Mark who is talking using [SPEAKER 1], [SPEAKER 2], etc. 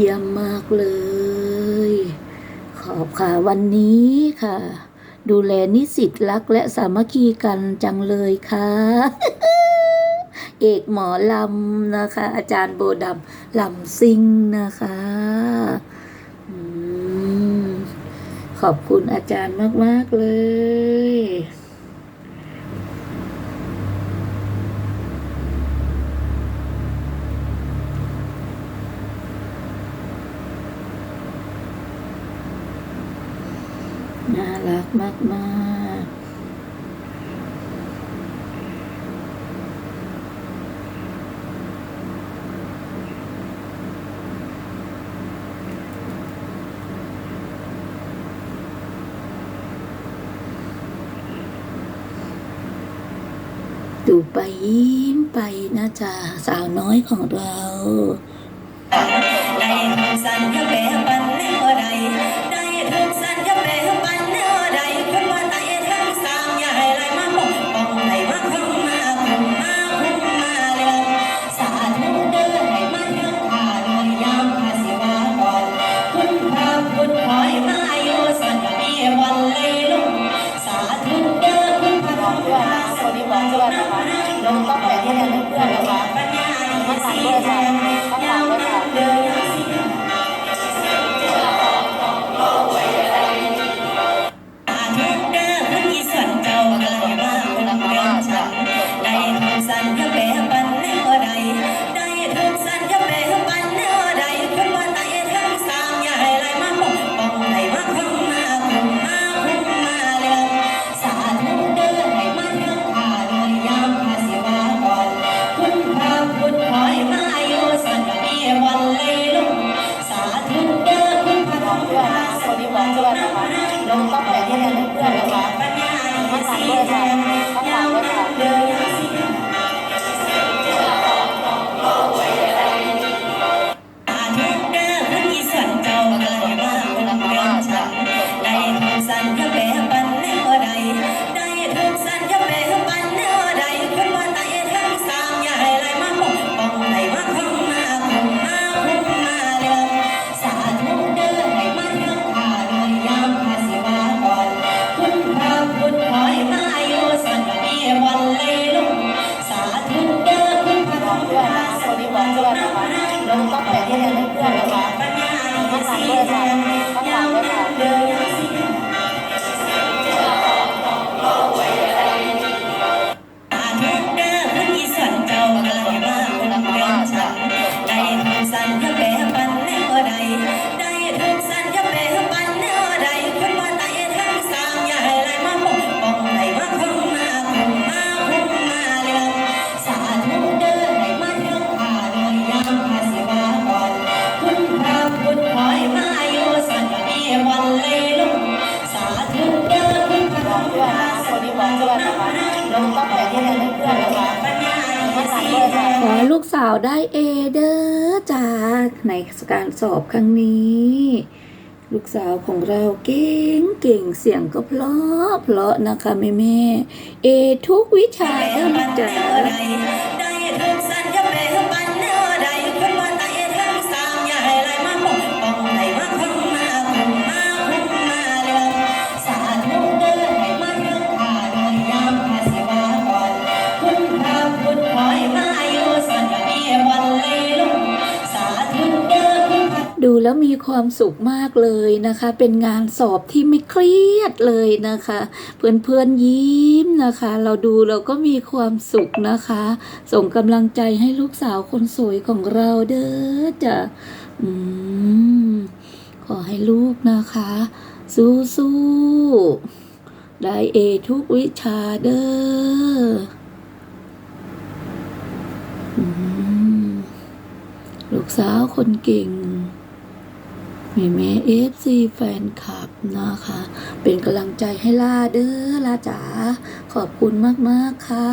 [SPEAKER 1] เยี่ย
[SPEAKER 2] มมากเลย
[SPEAKER 1] ข
[SPEAKER 2] อ
[SPEAKER 3] บค่ะวันนี้ค่ะ ดูแลนิสิตรักและสามัคคีกันจังเลยค่ะเอกหมอลำนะคะ อาจารย์โบดัำลำซิงนะคะขอบคุณอาจารย์มาก ๆ เลย น่ารักมากมา
[SPEAKER 2] กดูไปยิ้มไปนะจ๊ะสา
[SPEAKER 1] ว
[SPEAKER 2] น้อยของเรา Hãy subscribe cho kênh Ghiền Mì Gõ Để không bỏ lỡ những video hấp dẫn Yeah. ขอลู
[SPEAKER 1] ก
[SPEAKER 3] สาวได้เอเดอร์จากในการสอบครั้งนี้ ลูกสาวของเราเก่งเก่งเสียงก็เพราะเพราะนะคะแม่แม่เอทุกวิชาเอ็
[SPEAKER 2] มจ๋า
[SPEAKER 3] แล้วมีความสุขมากเลยนะคะ เป็นงานสอบที่ไม่เครียดเลยนะคะ เพื่อนๆยิ้มนะคะ เราดูเราก็มีความสุขนะคะ ส่งกำลังใจให้ลูกสาวคนสวยของเราเด้อจ้ะอืมขอให้ลูกนะคะ สู้ๆได้เอทุกวิชาเด้ออืมลูกสาวคนเก่ง มีแม่เอฟซีแฟนคลับนะคะ เป็นกำลังใจให้ล่าเด้อล่าจ๋าขอบคุณมาก ๆ ค่ะ